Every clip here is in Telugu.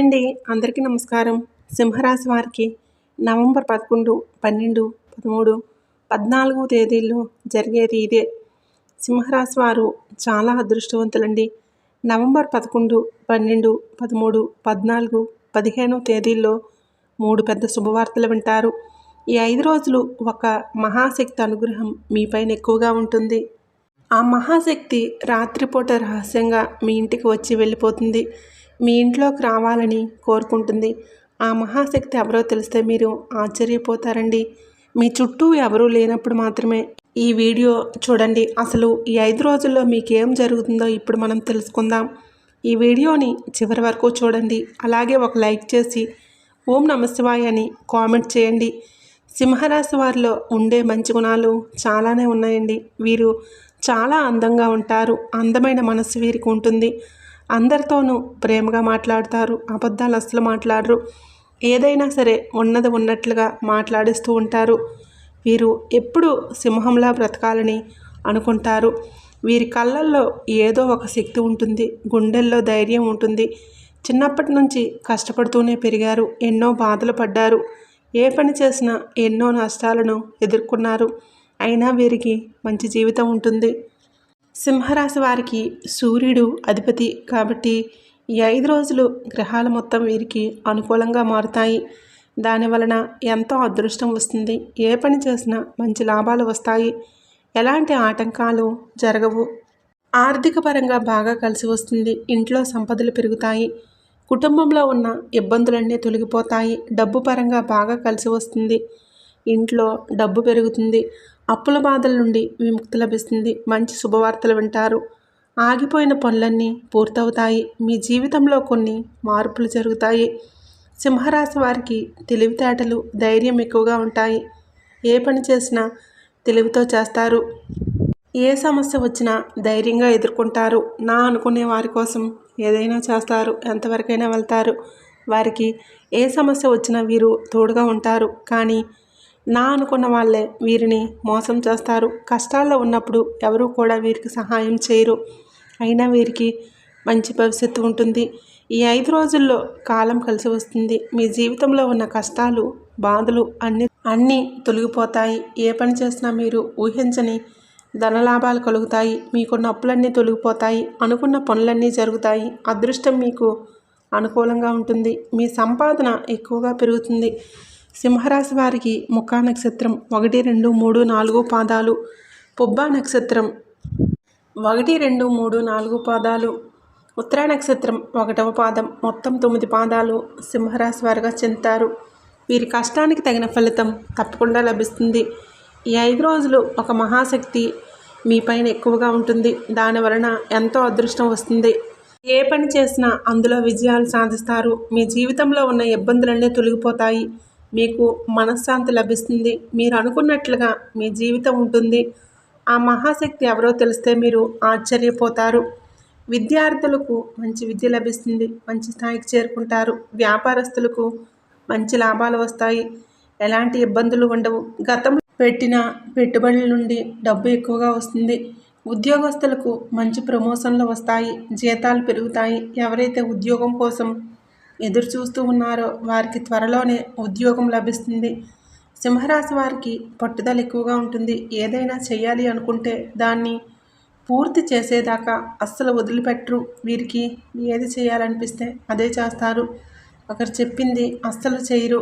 హాయ్ అండి. అందరికీ నమస్కారం. సింహరాశి వారికి నవంబర్ పదకొండు పన్నెండు పదమూడు పద్నాలుగు తేదీల్లో జరిగేది ఇదే. సింహరాశి వారు చాలా అదృష్టవంతులండి. నవంబర్ పదకొండు పన్నెండు పదమూడు పద్నాలుగు పదిహేను తేదీల్లో మూడు పెద్ద శుభవార్తలు వింటారు. ఈ ఐదు రోజులు ఒక మహాశక్తి అనుగ్రహం మీపైన ఎక్కువగా ఉంటుంది. ఆ మహాశక్తి రాత్రిపూట రహస్యంగా మీ ఇంటికి వచ్చి వెళ్ళిపోతుంది. మీ ఇంట్లోకి రావాలని కోరుకుంటుంది. ఆ మహాశక్తి ఎవరో తెలిస్తే మీరు ఆశ్చర్యపోతారండి. మీ చుట్టూ ఎవరూ లేనప్పుడు మాత్రమే ఈ వీడియో చూడండి. అసలు ఈ ఐదు రోజుల్లో మీకు ఏం జరుగుతుందో ఇప్పుడు మనం తెలుసుకుందాం. ఈ వీడియోని చివరి వరకు చూడండి. అలాగే ఒక లైక్ చేసి ఓం నమశివాయ అని కామెంట్ చేయండి. సింహరాశి వారిలో ఉండే మంచి గుణాలు చాలానే ఉన్నాయండి. వీరు చాలా అందంగా ఉంటారు. అందమైన మనసు వీరికి ఉంటుంది. అందరితోనూ ప్రేమగా మాట్లాడతారు అబద్ధాలు అస్సలు మాట్లాడరు. ఏదైనా సరే ఉన్నది ఉన్నట్లుగా మాట్లాడిస్తూ ఉంటారు. వీరు ఎప్పుడూ సింహంలా బ్రతకాలని అనుకుంటారు. వీరి కళ్ళల్లో ఏదో ఒక శక్తి ఉంటుంది గుండెల్లో ధైర్యం ఉంటుంది. చిన్నప్పటి నుంచి కష్టపడుతూనే పెరిగారు ఎన్నో బాధలు పడ్డారు. ఏ పని చేసినా ఎన్నో నష్టాలను ఎదుర్కొన్నారు. అయినా వీరికి మంచి జీవితం ఉంటుంది. సింహరాశి వారికి సూర్యుడు అధిపతి కాబట్టి ఈ ఐదు రోజులు గ్రహాల మొత్తం వీరికి అనుకూలంగా మారుతాయి. దాని వలన ఎంతో అదృష్టం వస్తుంది. ఏ పని చేసినా మంచి లాభాలు వస్తాయి. ఎలాంటి ఆటంకాలు జరగవు. ఆర్థిక పరంగా బాగా కలిసి వస్తుంది. ఇంట్లో సంపదలు పెరుగుతాయి. కుటుంబంలో ఉన్న ఇబ్బందులన్నీ తొలగిపోతాయి. డబ్బు పరంగా బాగా కలిసి వస్తుంది. ఇంట్లో డబ్బు పెరుగుతుంది. అప్పుల బాధల నుండి విముక్తి లభిస్తుంది. మంచి శుభవార్తలు వింటారు. ఆగిపోయిన పనులన్నీ పూర్తవుతాయి. మీ జీవితంలో కొన్ని మార్పులు జరుగుతాయి. సింహరాశి వారికి తెలివితేటలు ధైర్యం ఎక్కువగా ఉంటాయి. ఏ పని చేసినా తెలివితో చేస్తారు. ఏ సమస్య వచ్చినా ధైర్యంగా ఎదుర్కొంటారు. నా అనుకునే వారి కోసం ఏదైనా చేస్తారు. ఎంతవరకైనా వెళ్తారు. వారికి ఏ సమస్య వచ్చినా వీరు తోడుగా ఉంటారు. కానీ నా అనుకున్న వాళ్ళే వీరిని మోసం చేస్తారు. కష్టాల్లో ఉన్నప్పుడు ఎవరు కూడా వీరికి సహాయం చేయరు. అయినా వీరికి మంచి భవిష్యత్తు ఉంటుంది. ఈ ఐదు రోజుల్లో కాలం కలిసి వస్తుంది. మీ జీవితంలో ఉన్న కష్టాలు బాధలు అన్ని అన్నీ తొలగిపోతాయి. ఏ పని చేసినా మీరు ఊహించని ధనలాభాలు కలుగుతాయి. మీకున్న అప్పులన్నీ తొలగిపోతాయి. అనుకున్న పనులన్నీ జరుగుతాయి. అదృష్టం మీకు అనుకూలంగా ఉంటుంది. మీ సంపాదన ఎక్కువగా పెరుగుతుంది. సింహరాశి వారికి ముఖా నక్షత్రం ఒకటి రెండు మూడు నాలుగు పాదాలు. పుబ్బా నక్షత్రం ఒకటి రెండు మూడు నాలుగు పాదాలు. ఉత్తరా నక్షత్రం ఒకటవ పాదం మొత్తం తొమ్మిది పాదాలు సింహరాశి వారిగా చెందుతారు. వీరి కష్టానికి తగిన ఫలితం తప్పకుండా లభిస్తుంది. ఈ ఐదు రోజులు ఒక మహాశక్తి మీ పైన ఎక్కువగా ఉంటుంది. దాని వలన ఎంతో అదృష్టం వస్తుంది. ఏ పని చేసినా అందులో విజయాలు సాధిస్తారు. మీ జీవితంలో ఉన్న ఇబ్బందులన్నీ తొలగిపోతాయి. మీకు మనశ్శాంతి లభిస్తుంది. మీరు అనుకున్నట్లుగా మీ జీవితం ఉంటుంది. ఆ మహాశక్తి ఎవరో తెలిస్తే మీరు ఆశ్చర్యపోతారు. విద్యార్థులకు మంచి విద్య లభిస్తుంది. మంచి స్థాయికి చేరుకుంటారు. వ్యాపారస్తులకు మంచి లాభాలు వస్తాయి. ఎలాంటి ఇబ్బందులు ఉండవు. గతంలో పెట్టిన పెట్టుబడుల నుండి డబ్బు ఎక్కువగా వస్తుంది. ఉద్యోగస్తులకు మంచి ప్రమోషన్లు వస్తాయి. జీతాలు పెరుగుతాయి. ఎవరైతే ఉద్యోగం కోసం ఎదురు చూస్తూ ఉన్నారో వారికి త్వరలోనే ఉద్యోగం లభిస్తుంది. సింహరాశి వారికి పట్టుదల ఎక్కువగా ఉంటుంది. ఏదైనా చేయాలి అనుకుంటే దాన్ని పూర్తి చేసేదాకా అస్సలు వదిలిపెట్టరు. వీరికి ఏది చేయాలనిపిస్తే అదే చేస్తారు. ఒకరు చెప్పింది అస్సలు చేయరు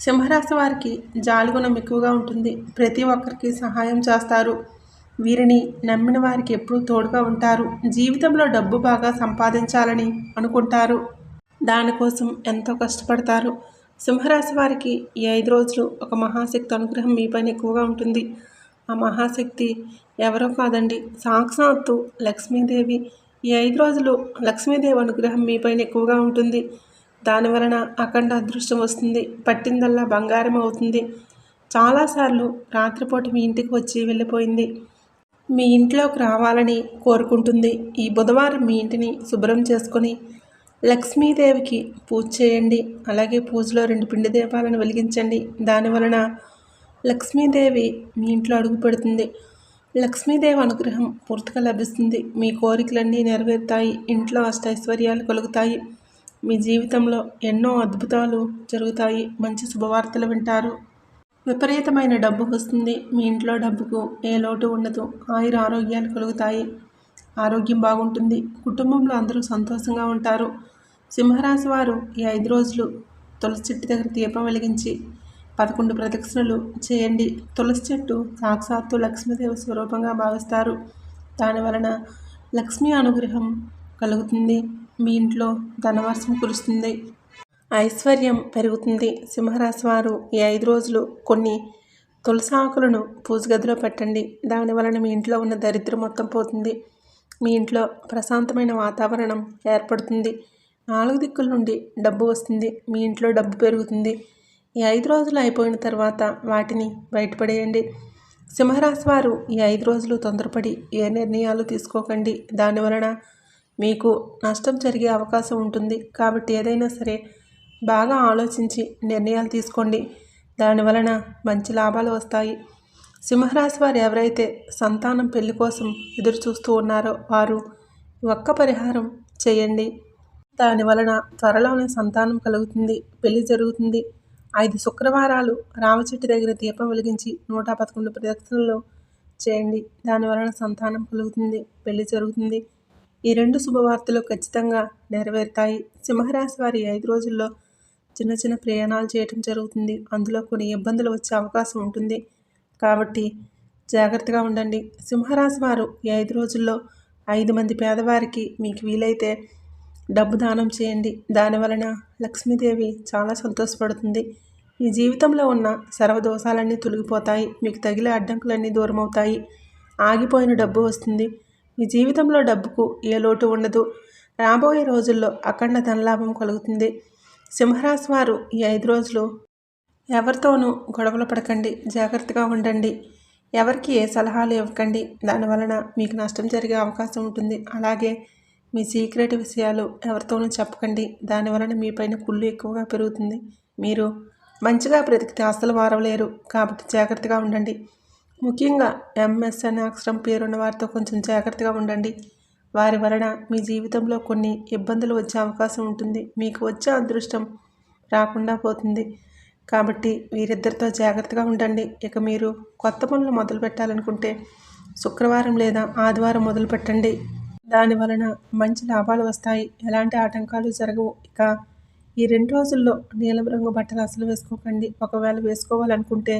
సింహరాశి వారికి జాలిగుణం ఎక్కువగా ఉంటుంది. ప్రతి ఒక్కరికి సహాయం చేస్తారు. వీరిని నమ్మిన వారికి ఎప్పుడూ తోడుగా ఉంటారు. జీవితంలో డబ్బు బాగా సంపాదించాలని అనుకుంటారు. దానికోసం ఎంతో కష్టపడతారు. సింహరాశి వారికి ఈ ఐదు రోజులు ఒక మహాశక్తి అనుగ్రహం మీపైన ఎక్కువగా ఉంటుంది. ఆ మహాశక్తి ఎవరో కాదండి సాక్షాత్తు లక్ష్మీదేవి. ఈ ఐదు రోజులు లక్ష్మీదేవి అనుగ్రహం మీపైన ఎక్కువగా ఉంటుంది. దాని వలన అఖండ అదృష్టం వస్తుంది పట్టిందల్లా బంగారం అవుతుంది. చాలాసార్లు రాత్రిపూట మీ ఇంటికి వచ్చి వెళ్ళిపోయింది. మీ ఇంట్లోకి రావాలని కోరుకుంటుంది. ఈ బుధవారం మీ ఇంటిని శుభ్రం చేసుకొని లక్ష్మీదేవికి పూజ చేయండి. అలాగే పూజలో రెండు పిండి దీపాలను వెలిగించండి. దాని వలన లక్ష్మీదేవి మీ ఇంట్లో అడుగు పెడుతుంది. లక్ష్మీదేవి అనుగ్రహం పూర్తిగా లభిస్తుంది. మీ కోరికలన్నీ నెరవేరుతాయి. ఇంట్లో అష్టైశ్వర్యాలు కలుగుతాయి. మీ జీవితంలో ఎన్నో అద్భుతాలు జరుగుతాయి. మంచి శుభవార్తలు వింటారు. విపరీతమైన డబ్బు వస్తుంది. మీ ఇంట్లో డబ్బుకు ఏ లోటు ఉండదు. ఆయుర ఆరోగ్యాలు కలుగుతాయి. ఆరోగ్యం బాగుంటుంది. కుటుంబంలో అందరూ సంతోషంగా ఉంటారు. సింహరాశి వారు ఈ ఐదు రోజులు తులసి చెట్టు దగ్గర దీపం వెలిగించి పదకొండు ప్రదక్షిణలు చేయండి. తులసి చెట్టు సాక్షాత్తు లక్ష్మీదేవి స్వరూపంగా భావిస్తారు. దాని వలన లక్ష్మీ అనుగ్రహం కలుగుతుంది. మీ ఇంట్లో ధనవర్షం కురుస్తుంది. ఐశ్వర్యం పెరుగుతుంది. సింహరాశి వారు ఈ ఐదు రోజులు కొన్ని తులసి ఆకులను పూజ గదిలో పెట్టండి. దాని వలన మీ ఇంట్లో ఉన్న దరిద్రం మొత్తం పోతుంది. మీ ఇంట్లో ప్రశాంతమైన వాతావరణం ఏర్పడుతుంది. నాలుగు దిక్కుల నుండి డబ్బు వస్తుంది. మీ ఇంట్లో డబ్బు పెరుగుతుంది. ఈ ఐదు రోజులు అయిపోయిన తర్వాత వాటిని బయటపడేయండి. సింహరాశి వారు ఈ ఐదు రోజులు తొందరపడి ఏ నిర్ణయాలు తీసుకోకండి. దాని వలన మీకు నష్టం జరిగే అవకాశం ఉంటుంది. కాబట్టి ఏదైనా సరే బాగా ఆలోచించి నిర్ణయాలు తీసుకోండి. దాని వలన మంచి లాభాలు వస్తాయి. సింహరాశి వారు ఎవరైతే సంతానం పెళ్ళి కోసం ఎదురు చూస్తూ ఉన్నారో వారు ఒక్క పరిహారం చేయండి. దాని వలన త్వరలోనే సంతానం కలుగుతుంది పెళ్ళి జరుగుతుంది. ఐదు శుక్రవారాలు రామచెట్టు దగ్గర దీపం వెలిగించి నూట పదకొండు ప్రదక్షిణలు చేయండి. దాని వలన సంతానం కలుగుతుంది పెళ్ళి జరుగుతుంది. ఈ రెండు శుభవార్తలు ఖచ్చితంగా నెరవేరుతాయి. సింహరాశి వారి ఐదు రోజుల్లో చిన్న చిన్న ప్రయాణాలు చేయటం జరుగుతుంది. అందులో కొన్ని ఇబ్బందులు వచ్చే అవకాశం ఉంటుంది. కాబట్టి జాగ్రత్తగా ఉండండి. సింహరాశి వారు ఈ ఐదు రోజుల్లో ఐదు మంది పేదవారికి మీకు వీలైతే డబ్బు దానం చేయండి. దాని వలన లక్ష్మీదేవి చాలా సంతోషపడుతుంది. మీ జీవితంలో ఉన్న సర్వదోషాలన్నీ తొలగిపోతాయి. మీకు తగిలే అడ్డంకులన్నీ దూరమవుతాయి. ఆగిపోయిన డబ్బు వస్తుంది. మీ జీవితంలో డబ్బుకు ఏ లోటు ఉండదు. రాబోయే రోజుల్లో అఖండ ధనలాభం కలుగుతుంది. సింహరాశి వారు ఈ ఐదు రోజులు ఎవరితోనూ గొడవలు పడకండి. జాగ్రత్తగా ఉండండి. ఎవరికి ఏ సలహాలు ఇవ్వకండి. దానివలన మీకు నష్టం జరిగే అవకాశం ఉంటుంది. అలాగే మీ సీక్రెట్ విషయాలు ఎవరితోనూ చెప్పకండి. దానివలన మీపైన కుళ్ళు ఎక్కువగా పెరుగుతుంది. మీరు మంచిగా బ్రతికితే అసలు వారవలేరు కాబట్టి జాగ్రత్తగా ఉండండి. ముఖ్యంగా ఎంఎస్ అనే అక్షరం పేరున్న వారితో కొంచెం జాగ్రత్తగా ఉండండి. వారి వలన మీ జీవితంలో కొన్ని ఇబ్బందులు వచ్చే అవకాశం ఉంటుంది. మీకు వచ్చే అదృష్టం రాకుండా పోతుంది. కాబట్టి వీరిద్దరితో జాగ్రత్తగా ఉండండి. ఇక మీరు కొత్త పనులు మొదలు పెట్టాలనుకుంటే శుక్రవారం లేదా ఆదివారం మొదలు పెట్టండి. దాని వలన మంచి లాభాలు వస్తాయి. ఎలాంటి ఆటంకాలు జరగవు. ఇక ఈ రెండు రోజుల్లో నీలం రంగు బట్టలు అసలు వేసుకోకండి. ఒకవేళ వేసుకోవాలనుకుంటే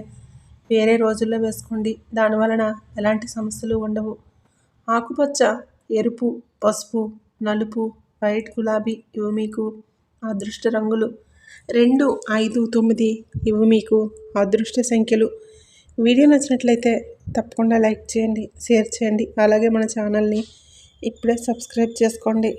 వేరే రోజుల్లో వేసుకోండి. దాని వలన ఎలాంటి సమస్యలు ఉండవు. ఆకుపచ్చ ఎరుపు పసుపు నలుపు వైట్ గులాబీ ఇవి మీకు అదృష్ట రంగులు. రెండు ఐదు తొమ్మిది ఇవి మీకు అదృష్ట సంఖ్యలు. వీడియో నచ్చినట్లయితే తప్పకుండా లైక్ చేయండి షేర్ చేయండి అలాగే మన ఛానల్ని ఇప్పుడే సబ్స్క్రైబ్ చేసుకోండి.